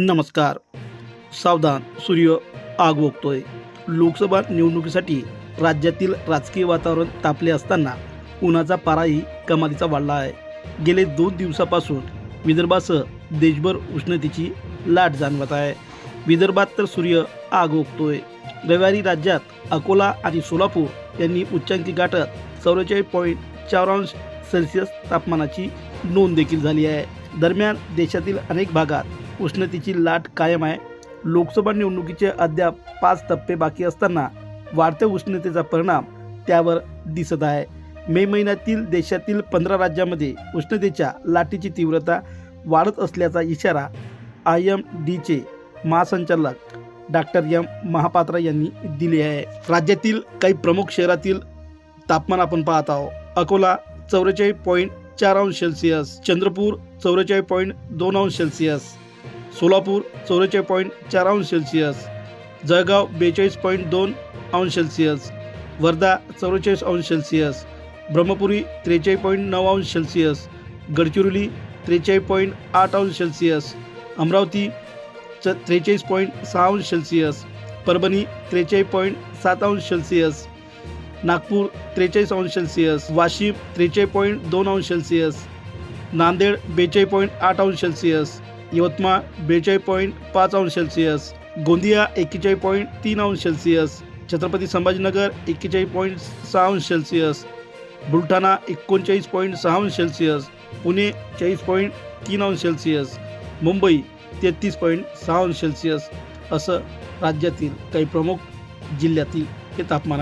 नमस्कार. सावधान सूर्य आग ओकतोय लोकसभा निवडणुकीसाठी राज्यातील राजकीय वातावरण तापले असताना उन्हाचा पाराही कमालीचा वाढला आहे. गेले दोन दिवसापासून विदर्भासह देशभर उष्णतेची लाट जाणवत आहे. विदर्भात तर सूर्य आग ओकतोय रविवारी राज्यात अकोला आणि सोलापूर यांनी उच्चांकी गाठत चौवेचाळीस पॉईंट चार अंश सेल्सिअस तापमानाची नोंद देखील झाली आहे. दरम्यान देशातील अनेक भागात उष्णतेची लाट कायम आहे. लोकसभा निवडणुकीचे अद्याप पाच टप्पे बाकी असताना वाढत्या उष्णतेचा परिणाम त्यावर दिसत आहे. मे महिन्यातील देशातील पंधरा राज्यामध्ये उष्णतेच्या लाटेची तीव्रता वाढत असल्याचा इशारा आय एम डीचे महासंचालक डॉक्टर एम महापात्रा यांनी दिले आहे. राज्यातील काही प्रमुख शहरातील तापमान आपण पाहत आहोत. अकोला चौवेचाळीस पॉईंट चार अंश सेल्सिअस चंद्रपूर चौवेचाळीस पॉईंट दोन अंश सेल्सिअस सोलापूर चौवेचाळीस पॉईंट चार अंश सेल्सिअस जळगाव बेचाळीस पॉईंट दोन अंश सेल्सिअस वर्धा चौवेचाळीस अंश सेल्सिअस ब्रह्मपुरी त्रेचाळीस पॉईंट नऊ अंश सेल्सिअस गडचिरोली त्रेचाळीस पॉईंट आठ अंश सेल्सिअस अमरावती च त्रेचाळीस पॉईंट सहा अंश सेल्सिअस परभणी त्रेचाळीस पॉईंट सात अंश सेल्सिअस नागपूर त्रेचाळीस अंश सेल्सिअस वाशिम त्रेचाळीस पॉईंट दोन अंश सेल्सिअस नांदेड बेचाळीस पॉईंट आठ अंश सेल्सिअस यवतमाळ बेचाळीस पॉईंट पाच अंश सेल्सिअस गोंदिया एक्केचाळीस पॉईंट तीन अंश सेल्सिअस छत्रपती संभाजीनगर एक्केचाळीस पॉईंट सहा अंश सेल्सिअस बुलढाणा एकोणचाळीस पॉईंट सहा अंश सेल्सिअस पुणे चाळीस पॉईंट तीन अंश सेल्सिअस मुंबई तेहतीस पॉईंट सहा अंश सेल्सिअस असं राज्यातील काही प्रमुख जिल्ह्यातील हे तापमान आहे.